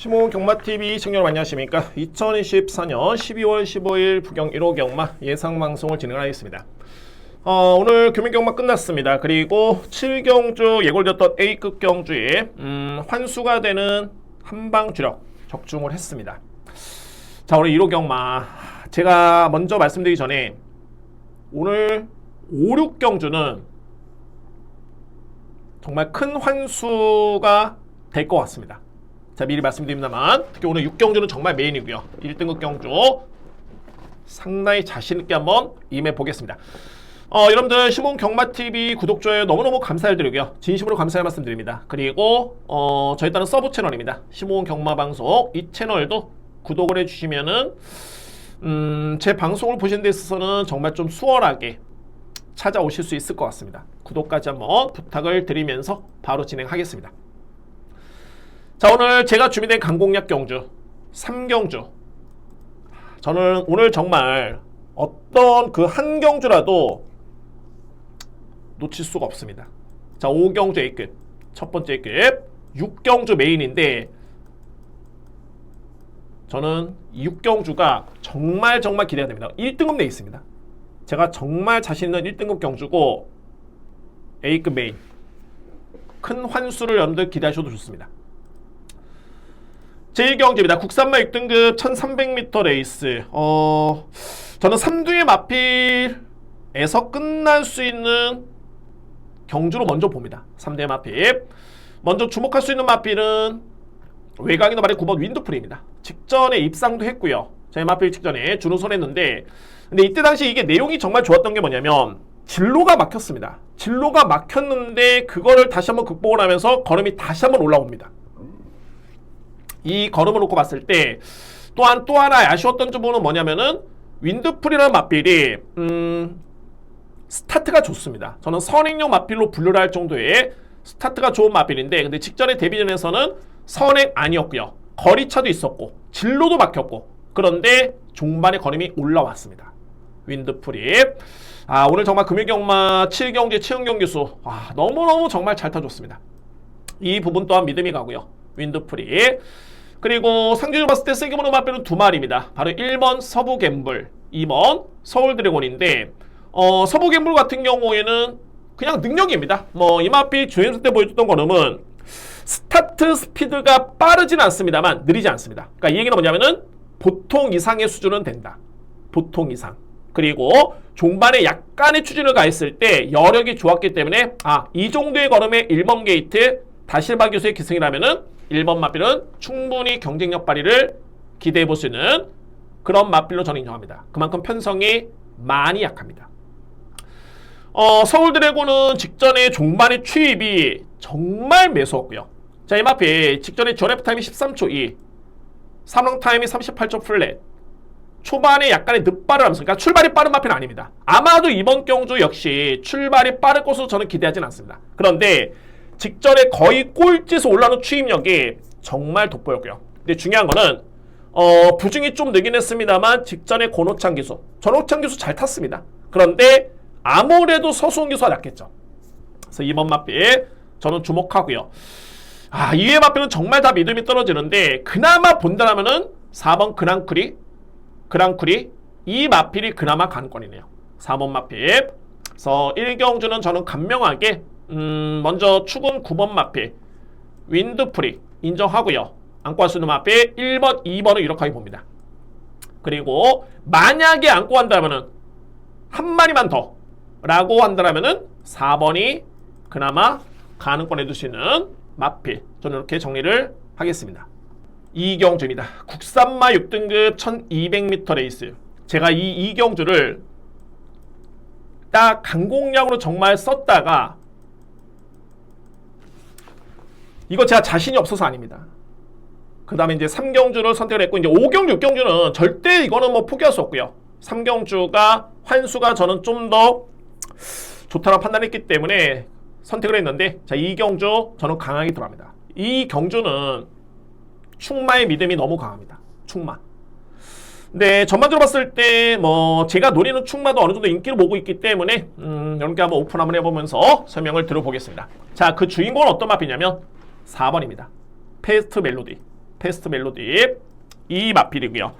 시몬 경마TV 시청자 여러분 안녕하십니까? 2024년 12월 15일 부경 1호 경마 예상방송을 진행하겠습니다. 어, 오늘 교민경마 끝났습니다. 그리고 7경주 예골됐던 A급 경주에 음, 환수가 되는 한방 주력 적중을 했습니다. 자 오늘 1호 경마. 제가 먼저 말씀드리기 전에 오늘 5, 6경주는 정말 큰 환수가 될 것 같습니다. 자 미리 말씀드립니다만 특히 오늘 6경주는 정말 메인이고요. 1등급 경주 상당히 자신있게 한번 임해 보겠습니다. 어, 여러분들 시몬 경마TV 구독 좋아요 너무너무 감사드리고요. 진심으로 감사의 말씀 드립니다. 그리고 어, 저희 따른 서브 채널입니다. 시몬 경마방송 이 채널도 구독을 해주시면은 음, 제 방송을 보시는 데 있어서는 정말 좀 수월하게 찾아오실 수 있을 것 같습니다. 구독까지 한번 부탁을 드리면서 바로 진행하겠습니다. 자 오늘 제가 준비된 강공약 경주 3경주 저는 오늘 정말 어떤 그 한 경주라도 놓칠 수가 없습니다. 자 5경주 A급 첫 번째 A급 6경주 메인인데 저는 이 6경주가 정말 정말 기대가 됩니다. 1등급 내 있습니다. 제가 정말 자신 있는 1등급 경주고 A급 메인 큰 환수를 여러분들 기대하셔도 좋습니다. 제1경주입니다. 국산마 6등급 1300m 레이스 어, 저는 3두의 마필에서 끝날 수 있는 경주로 먼저 봅니다. 3대 마필 먼저 주목할 수 있는 마필은 외곽이나 말이 9번 윈드풀입니다. 직전에 입상도 했고요. 저희 마필 직전에 준우선 했는데 근데 이때 당시 이게 내용이 정말 좋았던 게 뭐냐면 진로가 막혔습니다. 진로가 막혔는데 그거를 다시 한번 극복을 하면서 걸음이 다시 한번 올라옵니다. 이 걸음을 놓고 봤을 때 또한 또 하나 아쉬웠던 점은 뭐냐면은 윈드풀이라는 맞빌이 음 스타트가 좋습니다. 저는 선행용 맞빌로 분류를 할 정도의 스타트가 좋은 맞빌인데 근데 직전에 데뷔전에서는 선행 아니었고요. 거리차도 있었고 진로도 막혔고 그런데 종반의 걸음이 올라왔습니다. 윈드풀이 아 오늘 정말 금일경마 7경제 최은경 교수 와 너무너무 정말 잘 타줬습니다. 이 부분 또한 믿음이 가고요. 윈드풀이 그리고 상주를 봤을 때 세게 보는 마필은 두 마리입니다. 바로 1번 서부 갬블, 2번 서울 드래곤인데 어, 서부 갬블 같은 경우에는 그냥 능력입니다. 뭐 이마필 주행수 때 보여줬던 거는 스타트 스피드가 빠르진 않습니다만 느리지 않습니다. 그러니까 이 얘기는 뭐냐면은 보통 이상의 수준은 된다. 보통 이상. 그리고 종반에 약간의 추진을 가했을 때 여력이 좋았기 때문에 아 이 정도의 걸음의 1번 게이트 다실바 교수의 기승이라면은 1번 마필은 충분히 경쟁력 발휘를 기대해 볼 수 있는 그런 마필로 저는 인정합니다. 그만큼 편성이 많이 약합니다. 어, 서울 드래곤은 직전에 종반의 추입이 정말 매서웠고요. 자, 이 마필 직전에 전랩 타임이 13초 2, 삼롱 타임이 38초 플랫, 초반에 약간의 늦발을 하면서 그러니까 출발이 빠른 마필은 아닙니다. 아마도 이번 경주 역시 출발이 빠를 것으로 저는 기대하진 않습니다. 그런데 직전에 거의 꼴찌에서 올라오는 추임력이 정말 돋보였고요. 근데 중요한 거는 어, 부중이 좀 늘긴 했습니다만 직전에 권호창 기수, 전호창 기수 잘 탔습니다. 그런데 아무래도 서수원 기수가 낫겠죠. 그래서 이번 마필 저는 주목하고요. 아, 이외 마필은 정말 다 믿음이 떨어지는데 그나마 본다면은 4번 그랑크리, 그랑크리 이 마필이 그나마 관건이네요. 4번 마필. 그래서 1경주는 저는 간명하게 음, 먼저 축은 9번 마필 윈드프리 인정하고요. 있는 마필 1번, 2번을 유력하게 봅니다. 그리고 만약에 안고 한다면은 한 마리만 더 라고 한다면은 4번이 그나마 가능권에 둘 수 있는 마필 저는 이렇게 정리를 하겠습니다. 이경주입니다. 국산마 6등급 1200m 레이스 제가 이 이경주를 딱 강공량으로 정말 썼다가 이거 제가 자신이 없어서 아닙니다. 그 다음에 이제 3경주를 선택을 했고, 이제 5경주, 6경주는 절대 이거는 뭐 포기할 수 없고요. 3경주가 환수가 저는 좀 더 좋다고 판단했기 때문에 선택을 했는데, 자, 2경주 저는 강하게 들어갑니다. 이 경주는 충마의 믿음이 너무 강합니다. 충마. 근데 전반적으로 봤을 때 뭐 제가 노리는 충마도 어느 정도 인기를 모으고 있기 때문에 음, 여러분께 한번 오픈 한번 해보면서 설명을 들어보겠습니다. 자, 그 주인공은 어떤 마피냐면 4번입니다. 페스트 멜로디. 페스트 멜로디 이 마필이고요.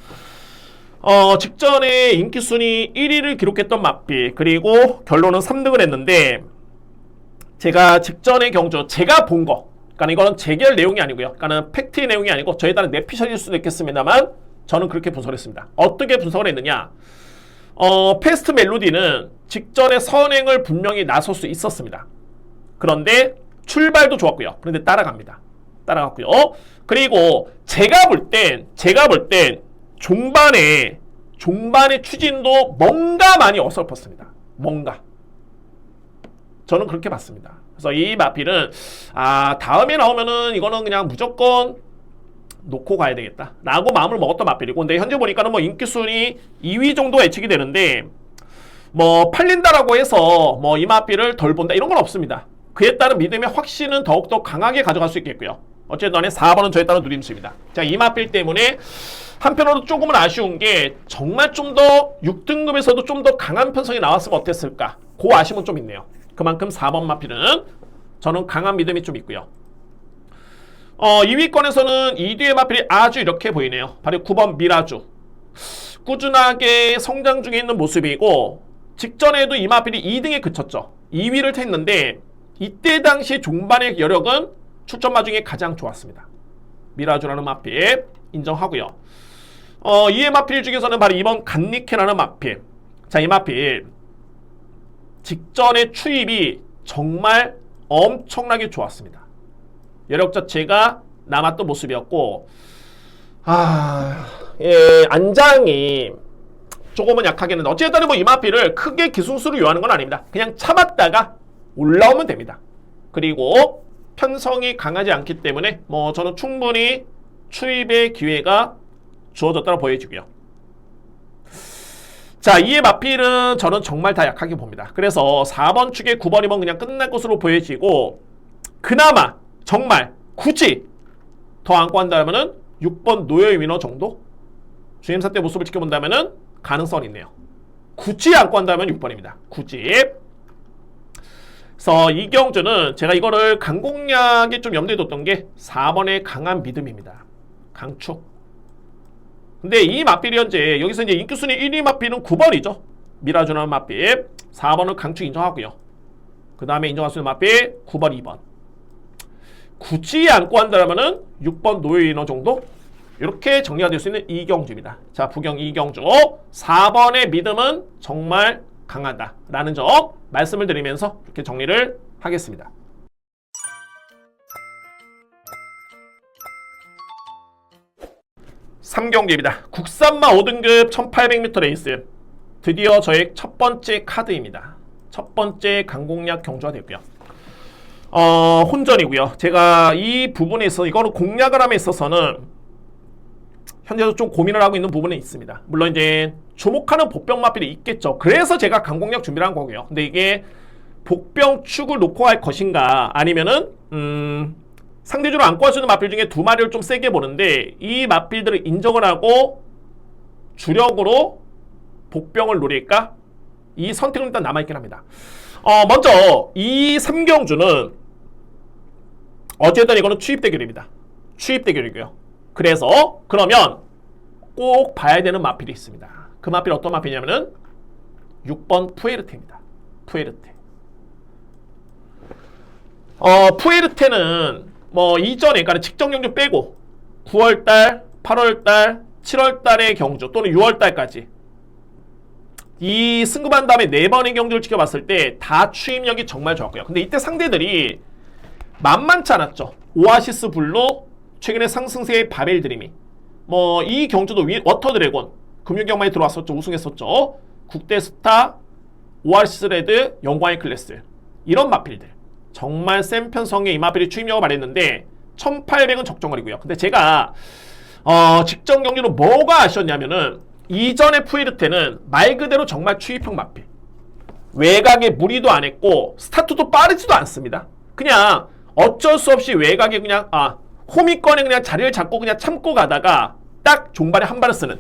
어, 직전에 인기 순위 1위를 기록했던 마필 그리고 결론은 3등을 했는데 제가 직전의 경주 제가 본 거. 그러니까 이거는 재결 내용이 아니고요. 그러니까는 팩트의 내용이 아니고 저에 따른 내피셜일 수도 있겠습니다만 저는 그렇게 분석을 했습니다. 어떻게 분석을 했느냐? 어, 페스트 멜로디는 직전에 선행을 분명히 나설 수 있었습니다. 그런데 출발도 좋았고요. 그런데 따라갑니다. 따라갔고요. 그리고 제가 볼 땐, 제가 볼 땐 종반에, 종반의 추진도 뭔가 많이 어설펐습니다. 뭔가. 저는 그렇게 봤습니다. 그래서 이 마필은, 아, 다음에 나오면은 이거는 그냥 무조건 놓고 가야 되겠다. 라고 마음을 먹었던 마필이고, 근데 현재 보니까는 뭐 인기순위 2위 정도 예측이 되는데, 뭐 팔린다라고 해서 뭐 이 마필을 덜 본다 이런 건 없습니다. 그에 따른 믿음의 확신은 더욱더 강하게 가져갈 수 있겠고요. 어쨌든 간에 4번은 저에 따른 누림수입니다. 자, 이 마필 때문에 한편으로 조금은 아쉬운 게 정말 좀 더 6등급에서도 좀 더 강한 편성이 나왔으면 어땠을까? 그 아쉬움은 좀 있네요. 그만큼 4번 마필은 저는 강한 믿음이 좀 있고요. 어, 2위권에서는 2뒤의 마필이 아주 이렇게 보이네요. 바로 9번 미라주. 꾸준하게 성장 중에 있는 모습이고 직전에도 이 마필이 2등에 그쳤죠. 2위를 했는데 이때 당시 종반의 여력은 출전마 중에 가장 좋았습니다. 미라주라는 마필 인정하고요. 어, 이의 마필 중에서는 바로 이번 간니케라는 마필. 자, 이 마필 직전의 추입이 정말 엄청나게 좋았습니다. 여력 자체가 남았던 모습이었고 아, 예, 안장이 조금은 약하겠는데 어쨌든 뭐 이마피를 크게 기술수를 요하는 건 아닙니다. 그냥 참았다가 올라오면 됩니다. 그리고 편성이 강하지 않기 때문에 뭐 저는 충분히 추입의 기회가 주어졌다고 보여지고요. 자, 이의 마필은 저는 정말 다 약하게 봅니다. 그래서 4번 축에 9번이면 그냥 끝날 것으로 보여지고 그나마 정말 굳이 더 안고 한다면은 6번 노여의 위너 정도? 주임사 때 모습을 지켜본다면은 가능성이 있네요. 굳이 안고 한다면 6번입니다. 굳이. 그래서 이경주는 제가 이거를 강공략에 좀 염두에 뒀던 게 4번의 강한 믿음입니다. 강축. 근데 이 마필이 현재 여기서 이제 인기순위 1위 마필은 9번이죠. 미라주는 마필. 4번은 강축 인정하고요. 그 다음에 인정할 수 있는 마필 9번, 2번. 굳이 안고 한다면은 6번 노예인어 정도? 이렇게 정리가 될 수 있는 이경주입니다. 자, 부경 이경주. 4번의 믿음은 정말 강하다라는 점 말씀을 드리면서 이렇게 정리를 하겠습니다. 삼경기입니다 국산마 5등급 1800m 레이스. 드디어 저의 첫 번째 카드입니다. 첫 번째 강공략 경주가 되고요. 어, 혼전이고요. 제가 이 부분에서 이거는 공략을 함에 있어서는 현재도 좀 고민을 하고 있는 부분이 있습니다. 물론 이제 주목하는 복병 마필이 있겠죠. 그래서 제가 강공략 준비를 한 거고요. 근데 이게 복병 축을 놓고 할 것인가 아니면은 음, 상대적으로 안고 할수 있는 마필 중에 두 마리를 좀 세게 보는데 이 마필들을 인정을 하고 주력으로 복병을 노릴까? 이 선택은 일단 남아있긴 합니다. 어, 먼저 이 삼경주는 어쨌든 이거는 추입 대결입니다. 추입 대결이고요. 그래서 그러면 꼭 봐야 되는 마필이 있습니다. 그 마필 어떤 마필이냐면은 6번 푸에르테입니다. 푸에르테. 어, 푸에르테는 뭐 이전에 그러니까 직전 경주 빼고 9월 달, 8월 달, 7월 달의 경주 또는 6월 달까지 이 승급한 다음에 네 번의 경주를 지켜봤을 때 다 추임력이 정말 좋았고요. 근데 이때 상대들이 만만치 않았죠. 오아시스 블루, 최근에 상승세의 바벨 드림이. 뭐 이 경주도 위, 워터 드래곤, 금융경마에 들어왔었죠. 우승했었죠. 국대 스타, 오아시스 레드, 영광의 클래스. 이런 마필들. 정말 센 편성의 이 마필이 추임력을 발했는데 1800은 적정거리고요. 근데 제가 어, 직전 경기로 뭐가 아쉬웠냐면은 이전의 푸이르테는 말 그대로 정말 추입형 마필. 외곽에 무리도 안 했고 스타트도 빠르지도 않습니다. 그냥 어쩔 수 없이 외곽에 그냥 아 호미권에 그냥 자리를 잡고 그냥 참고 가다가 딱 종발에 한 발을 쓰는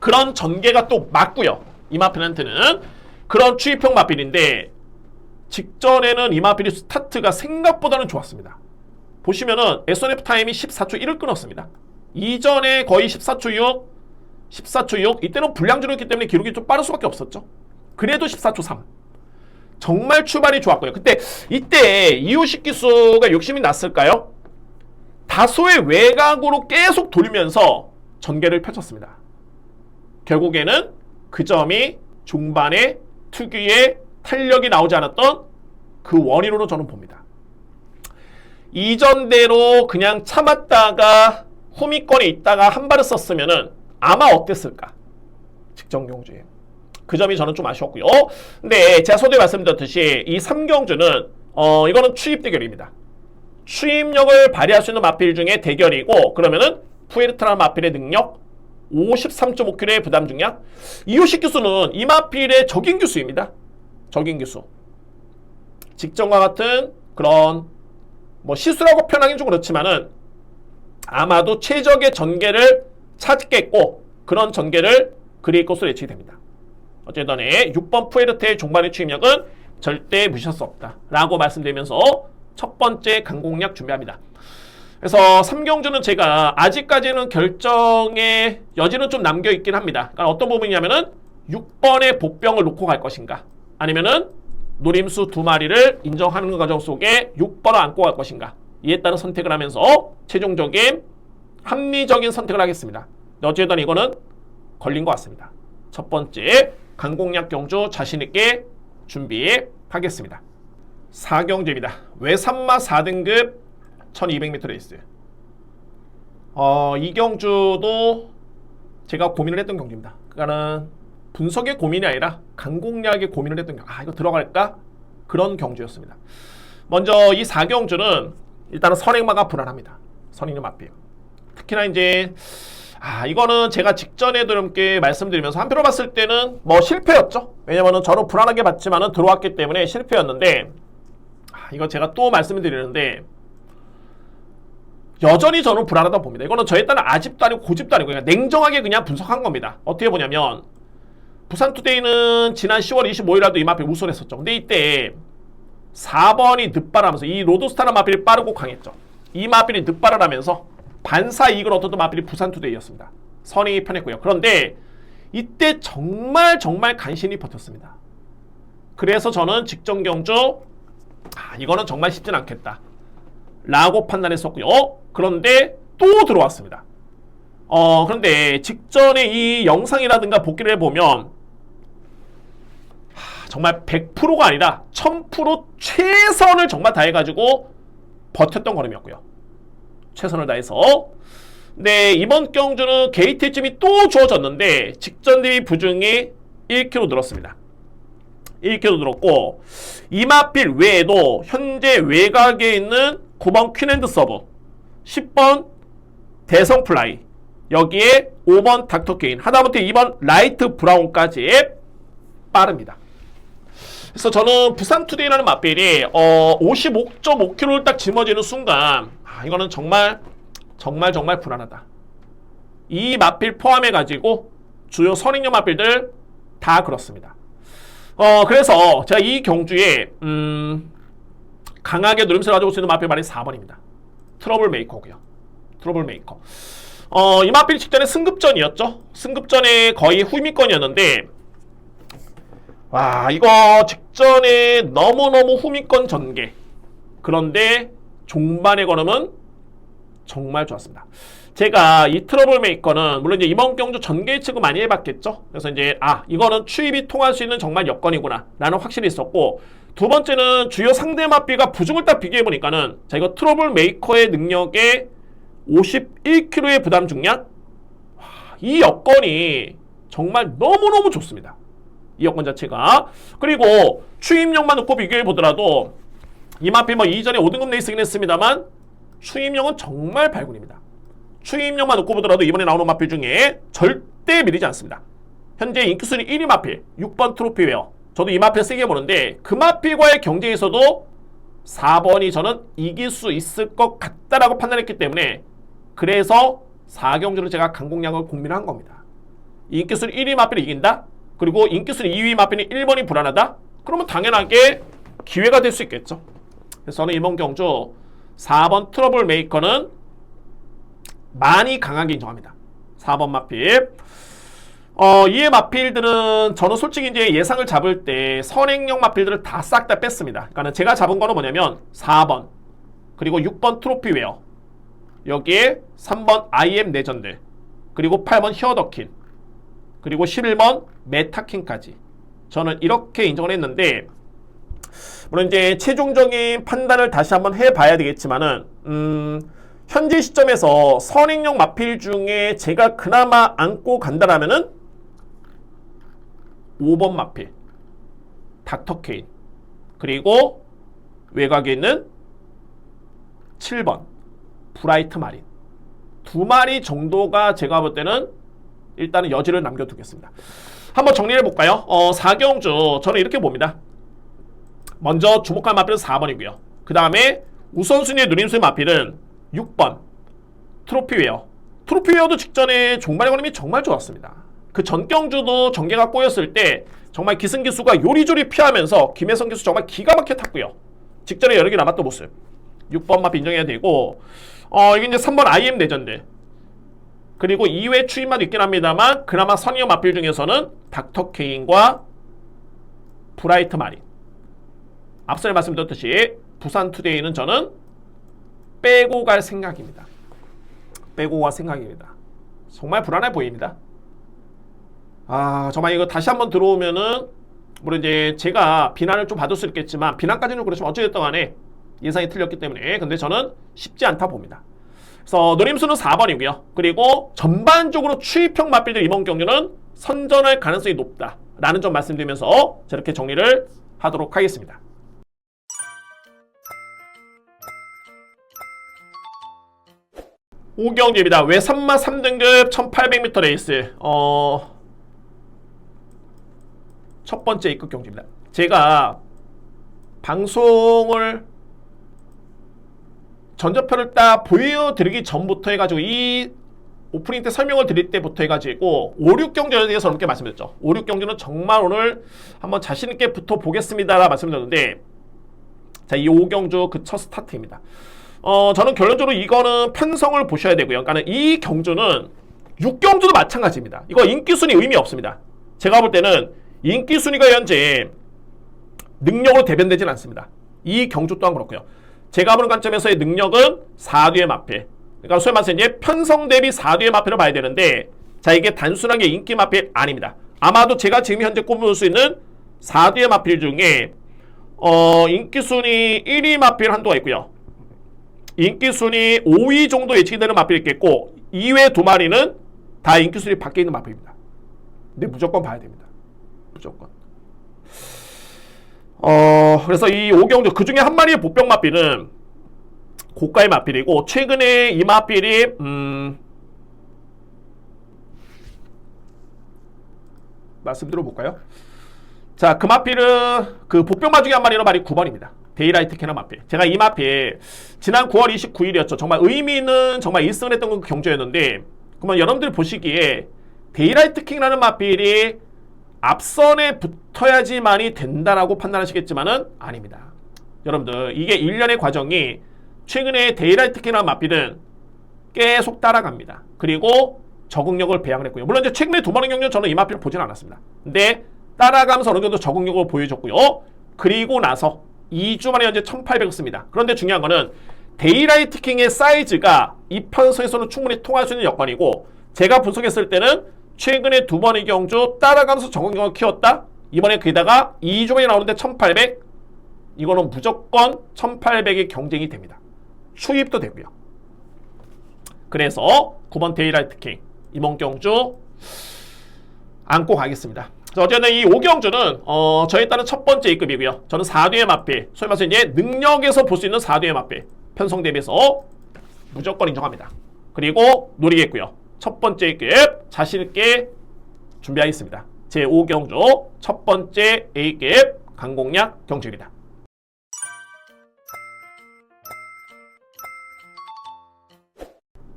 그런 전개가 또 맞고요. 이마필한테는 그런 추입형 마필인데 직전에는 이마필이 스타트가 생각보다는 좋았습니다. 보시면은 S&F 타임이 14초 1을 끊었습니다. 이전에 거의 14초 6, 14초 6 이때는 불량주였기 때문에 기록이 좀 빠를 수밖에 없었죠. 그래도 14초 3. 정말 출발이 좋았고요. 그때 이때 이호식 기수가 욕심이 났을까요? 다소의 외곽으로 계속 돌면서 전개를 펼쳤습니다. 결국에는 그 점이 중반에 특유의 탄력이 나오지 않았던 그 원인으로 저는 봅니다. 이전대로 그냥 참았다가 후미권에 있다가 한 발을 썼으면은 아마 어땠을까? 직전 경주에. 그 점이 저는 좀 아쉬웠고요. 근데 제가 서두에 말씀드렸듯이 이 3경주는 어 이거는 추입 대결입니다. 추입력을 발휘할 수 있는 마필 중에 대결이고 그러면은 푸에르트라는 마필의 능력 53.5kg의 부담 중량 이호식 교수는 이 마필의 적인 교수입니다. 적인 교수. 직전과 같은 그런 뭐 시수라고 표현하기는 좀 그렇지만은 아마도 최적의 전개를 찾겠고 그런 전개를 그릴 것으로 예측이 됩니다. 어쨌든 6번 푸에르테의 종반의 추임력은 절대 무시할 수 없다. 라고 말씀드리면서 첫 번째 강공략 준비합니다. 그래서 3경주는 제가 아직까지는 결정의 여지는 좀 남겨 있긴 합니다. 그러니까 어떤 부분이냐면은 6번의 복병을 놓고 갈 것인가 아니면은 노림수 두 마리를 인정하는 과정 속에 6번을 안고 갈 것인가 이에 따른 선택을 하면서 최종적인 합리적인 선택을 하겠습니다. 어쨌든 이거는 걸린 것 같습니다. 첫 번째 강공략 경주 자신있게 준비하겠습니다. 4경주입니다. 외산마 4등급 1200m 레이스. 어, 이 경주도 제가 고민을 했던 경주입니다. 그러니까는 분석의 고민이 아니라 강공략의 고민을 했던 경주. 아, 이거 들어갈까? 그런 경주였습니다. 먼저 이 4경주는 일단은 선행마가 불안합니다. 선행력 앞이에요. 특히나 이제 아 이거는 제가 직전에도 이렇게 말씀드리면서 한표로 봤을 때는 뭐 실패였죠. 왜냐면은 저는 불안하게 봤지만은 들어왔기 때문에 실패였는데 아, 이거 제가 또 말씀을 드리는데 여전히 저는 불안하다 봅니다. 이거는 저에 따른 아집도 아니고 고집도 아니고 그냥 냉정하게 그냥 분석한 겁니다. 어떻게 보냐면 부산투데이는 지난 10월 25일에도 이 마필 우승했었죠. 근데 이때 4번이 늑발하면서 이 로드스타라는 마필이 빠르고 강했죠. 이 마필이 늑발을 하면서 반사 이익을 얻었던 마필이 부산투데이였습니다. 선이 편했고요. 그런데 이때 정말 정말 간신히 버텼습니다. 그래서 저는 직전 경주 아, 이거는 정말 쉽진 않겠다. 라고 판단했었고요. 그런데 또 들어왔습니다. 어, 그런데 직전에 이 영상이라든가 복기를 해보면 하, 정말 100%가 아니라 1000% 최선을 정말 다해가지고 버텼던 걸음이었고요. 최선을 다해서 네 이번 경주는 게이트쯤이 또 주어졌는데 직전 대비 부중이 1kg 늘었습니다. 1kg 늘었고 이마필 외에도 현재 외곽에 있는 9번 퀸핸드 서브 10번 대성 플라이 여기에 5번 닥터 케인 하다못해 2번 라이트 브라운까지 빠릅니다. 그래서 저는 부산 투데이라는 맛빌이 어 55.5km를 딱 짊어지는 순간 아, 이거는 정말 정말 정말 불안하다. 이 맛빌 포함해 가지고 주요 선행력 맛빌들 다 그렇습니다. 어 그래서 제가 이 경주에 음 강하게 누림수를 가지고 있는 마필 말이 4번입니다. 트러블 메이커고요. 트러블 메이커. 어, 이 마필 직전에 승급전이었죠. 승급전에 거의 후미권이었는데 와, 이거 직전에 너무너무 후미권 전개. 그런데 종반의 걸음은 정말 좋았습니다. 제가 이 트러블 메이커는 물론 이제 이번 경주 전개 예측을 많이 해봤겠죠. 그래서 이제 아 이거는 추입이 통할 수 있는 정말 여건이구나 라는 확신이 있었고 두 번째는 주요 상대 마비가 부중을 딱 비교해 보니까는 자 이거 트러블 메이커의 능력에 51kg의 부담 중량 이 여건이 정말 너무너무 좋습니다. 이 여건 자체가 그리고 추임력만 놓고 비교해 보더라도 이 마필 뭐 이전에 5등급 레이스긴 했습니다만 추임력은 정말 발군입니다. 추임력만 놓고 보더라도 이번에 나오는 마필 중에 절대 밀리지 않습니다. 현재 인기 순위 1위 마필 6번 트로피웨어 저도 이 마필 세게 보는데 그 마필과의 경쟁에서도 4번이 저는 이길 수 있을 것 같다라고 판단했기 때문에 그래서 4경주를 제가 강공량을 공민한 겁니다. 인기순위 1위 마필이 이긴다? 그리고 인기순위 2위 마필이 1번이 불안하다? 그러면 당연하게 기회가 될 수 있겠죠. 그래서 저는 이번 경주 4번 트러블 메이커는 많이 강하게 인정합니다. 4번 마필. 어, 이의 마필들은 저는 솔직히 이제 예상을 잡을 때 선행형 마필들을 다싹다 뺐습니다. 그러니까 제가 잡은 거는 뭐냐면 4번 그리고 6번 트로피웨어 여기에 3번 IM 레전드 그리고 8번 히어더킨 그리고 11번 메타킨까지 저는 이렇게 인정을 했는데 물론 이제 최종적인 판단을 다시 한번 해봐야 되겠지만은 음, 현재 시점에서 선행형 마필 중에 제가 그나마 안고 간다라면은 5번 마필 닥터 케인 그리고 외곽에 있는 7번 브라이트 마린 두 마리 정도가 제가 볼 때는 일단은 여지를 남겨두겠습니다. 한번 정리해 볼까요? 어, 4경주 저는 이렇게 봅니다. 먼저 주목할 마필은 4번이고요. 그 다음에 우선순위의 누림수의 마필은 6번 트로피웨어. 트로피웨어도 직전에 종말의 걸음이 정말 좋았습니다. 그 전경주도 전개가 꼬였을 때 정말 기승기수가 요리조리 피하면서 김혜성 기수 정말 기가 막혀 탔고요. 직전에 여러 개 남았던 모습. 6번 마필 인정해야 되고 어 이게 이제 3번 IM 레전드 그리고 2회 추임만 있긴 합니다만 그나마 선의어 마필 중에서는 닥터 케인과 브라이트 마린 앞서 말씀드렸듯이 부산 투데이는 저는 빼고 갈 생각입니다. 빼고 갈 생각입니다. 정말 불안해 보입니다. 아 정말 이거 다시 한번 들어오면은 물론 이제 제가 비난을 좀 받을 수 있겠지만 비난까지는 그렇지만 어찌됐든 간에 예상이 틀렸기 때문에 근데 저는 쉽지 않다 봅니다. 그래서 노림수는 4번이고요. 그리고 전반적으로 추입형 맞빌드 이번 경기는 선전할 가능성이 높다라는 점 말씀드리면서 저렇게 정리를 하도록 하겠습니다. 오경주입니다. 왜 3마 3등급 1800m 레이스 어... 첫 번째 입국 경주입니다. 제가 방송을 전자표를 딱 보여드리기 전부터 해가지고 이 오프닝 때 설명을 드릴 때부터 해가지고 5, 6경주에 대해서 이렇게 말씀드렸죠. 5, 6경주는 정말 오늘 한번 자신있게 붙어 보겠습니다 라 말씀드렸는데 자, 이 5경주 그 첫 스타트입니다. 어, 저는 결론적으로 이거는 편성을 보셔야 되고요. 그러니까 이 경주는 6경주도 마찬가지입니다. 이거 인기순위 의미 없습니다. 제가 볼 때는 인기순위가 현재 능력으로 대변되진 않습니다. 이 경주 또한 그렇고요. 제가 보는 관점에서의 능력은 4뒤의 마필. 그러니까 소위 말해서 이제 편성 대비 4뒤의 마필을 봐야 되는데 자 이게 단순하게 인기 마필 아닙니다. 아마도 제가 지금 현재 꼽을 수 있는 4뒤의 마필 중에 어 인기 순위 1위 마필 한도가 있고요. 인기 순위 5위 정도 예측이 되는 마필이 있겠고 이외 두 마리는 다 인기 순위 밖에 있는 마필입니다. 근데 무조건 봐야 됩니다. 무조건. 어, 그래서 이 오경주 그 중에 한 마리의 보병 마필은 고가의 마필이고 최근에 이 마필이 음 말씀드려 볼까요? 자, 그 마필은 그 복병마 중에 한 마리는 말이 9번입니다. 데이라이트 캐너 마필. 제가 이 마필 지난 9월 29일이었죠. 정말 의미는 정말 1승을 했던 그 경주였는데 그러면 여러분들 보시기에 데이라이트 킹이라는 마필이 앞선에 붙어야지만이 된다라고 판단하시겠지만은 아닙니다. 여러분들 이게 1년의 과정이 최근에 데이라이트 킹이라는 마필은 계속 따라갑니다. 그리고 적응력을 배양을 했고요. 물론 이제 최근에 두 번의 경력 저는 이 마필을 보진 않았습니다. 근데 따라가면서 어느 정도 적응력을 보여줬고요. 그리고 나서 2주 만에 현재 1800을 씁니다. 그런데 중요한 거는 데이라이트 킹의 사이즈가 이 편성에서는 충분히 통할 수 있는 여건이고 제가 분석했을 때는 최근에 두 번의 경주 따라가면서 적응력을 키웠다. 이번에 게다가 2주 만에 나오는데 1800 이거는 무조건 1800의 경쟁이 됩니다. 추입도 되고요. 그래서 9번 데이라이트 킹 이번 경주 안고 가겠습니다. 어쨌든 이 5경주는 어, 저에 따른 첫 번째 A급이고요. 저는 4뒤의 마필, 소위 말해서 이제 능력에서 볼 수 있는 4뒤의 마필 편성 대비해서 무조건 인정합니다. 그리고 노리겠고요. 첫 번째 A급 자신 있게 준비하겠습니다. 제 5경주 첫 번째 A급 강공략 경주입니다.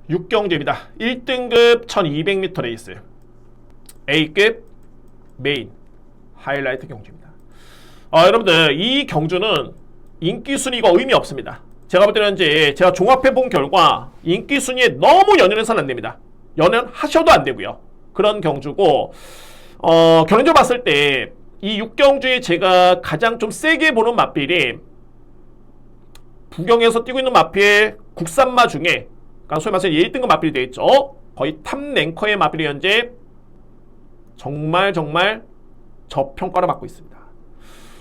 육경주입니다. 1등급 1200m 레이스 A급 메인 하이라이트 경주입니다. 어, 여러분들 이 경주는 인기 순위가 의미 없습니다. 제가 볼 때는 이제 제가 종합해 본 결과 인기 순위에 너무 연연해서는 안 됩니다. 연연하셔도 안 되고요. 그런 경주고 어, 경주 봤을 때이 6경주에 제가 가장 좀 세게 보는 맛빌이 부경에서 뛰고 있는 마필 국산마 중에 그러니까 소위 말해서 1등급 마필이 되겠죠. 거의 탑 랭커의 마필이 현재 정말 정말 저평가를 받고 있습니다.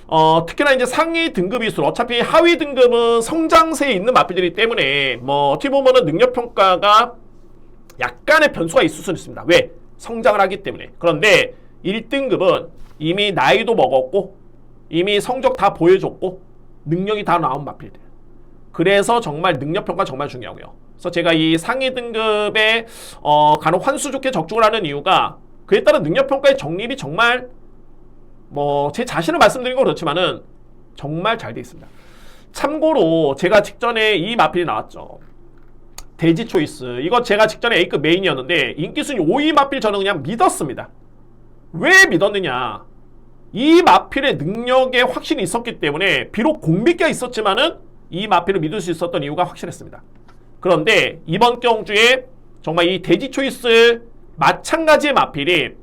어, 특히나 이제 상위 등급일수록 어차피 하위 등급은 성장세에 있는 마필들이기 때문에 뭐 어떻게 보면은 능력 평가가 약간의 변수가 있을 수는 있습니다. 왜? 성장을 하기 때문에. 그런데 1등급은 이미 나이도 먹었고 이미 성적 다 보여줬고 능력이 다 나온 마필들. 그래서 정말 능력 평가 정말 중요하고요. 그래서 제가 이 상위 등급에 어, 간혹 환수 좋게 적중을 하는 이유가 그에 따른 능력 평가의 정립이 정말 뭐 제 자신을 말씀드린 건 그렇지만은 정말 잘 돼 있습니다. 참고로 제가 직전에 이 마필이 나왔죠. 돼지 초이스. 이거 제가 직전에 A급 메인이었는데 인기 순위 5위 마필 저는 그냥 믿었습니다. 왜 믿었느냐? 이 마필의 능력에 확신이 있었기 때문에 비록 공비가 있었지만은 이 마필을 믿을 수 있었던 이유가 확실했습니다. 그런데 이번 경주에 정말 이 돼지 초이스 마찬가지의 마필이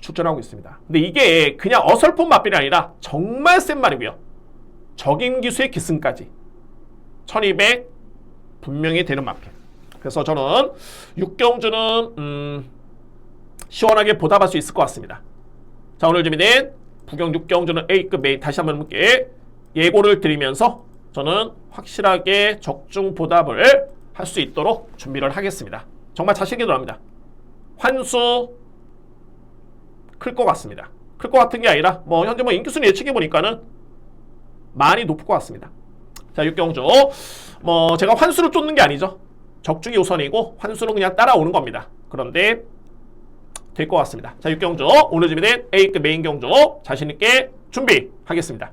출전하고 있습니다. 근데 이게 그냥 어설픈 마필이 아니라 정말 센 말이고요. 적임 기수의 기승까지 1200 분명히 되는 마필. 그래서 저는 육경주는 음, 시원하게 보답할 수 있을 것 같습니다. 자 오늘 준비된 부경 6경주는 A급 메인 다시 한번 묻게 예고를 드리면서 저는 확실하게 적중 보답을 할 수 있도록 준비를 하겠습니다. 정말 자신 있게 들어갑니다. 환수 클 것 같습니다. 클 것 같은 게 아니라 뭐 현재 뭐 인기순위 예측해 보니까는 많이 높을 것 같습니다. 자 육경주 뭐 제가 환수를 쫓는 게 아니죠. 적중이 우선이고 환수는 그냥 따라오는 겁니다. 그런데 될 것 같습니다. 자 육경주 오늘 준비된 A급 메인 경주 자신 있게 준비하겠습니다.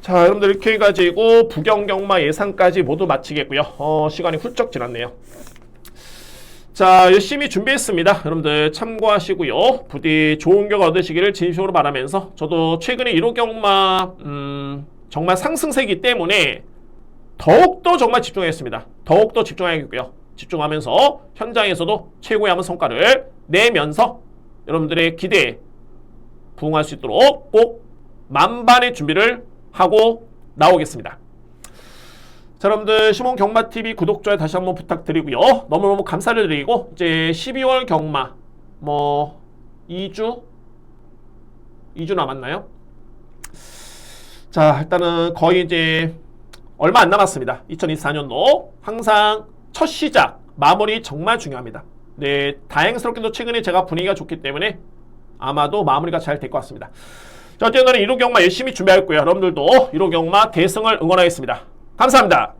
자, 여러분들 이렇게 해가지고 부경경마 예상까지 모두 마치겠고요. 어, 시간이 훌쩍 지났네요. 자, 열심히 준비했습니다. 여러분들 참고하시고요. 부디 좋은 결과 얻으시기를 진심으로 바라면서 저도 최근에 1호 경마 음, 정말 상승세기 때문에 더욱더 정말 집중했습니다. 더욱더 집중하겠고요. 집중하면서 현장에서도 최고의 한번 성과를 내면서 여러분들의 기대에 부응할 수 있도록 꼭 만반의 준비를 하고 나오겠습니다. 자, 여러분들 시몬 경마 TV 구독 좋아요 다시 한번 부탁드리고요. 너무너무 감사를 드리고 이제 12월 경마 뭐 2주 2주 남았나요? 자, 일단은 거의 이제 얼마 안 남았습니다. 2024년도 항상 첫 시작 마무리 정말 중요합니다. 네, 다행스럽게도 최근에 제가 분위기가 좋기 때문에 아마도 마무리가 잘 될 것 같습니다. 자, 어쨌든 1호 경마 열심히 준비하였고요. 여러분들도 1호 경마 대승을 응원하겠습니다. 감사합니다.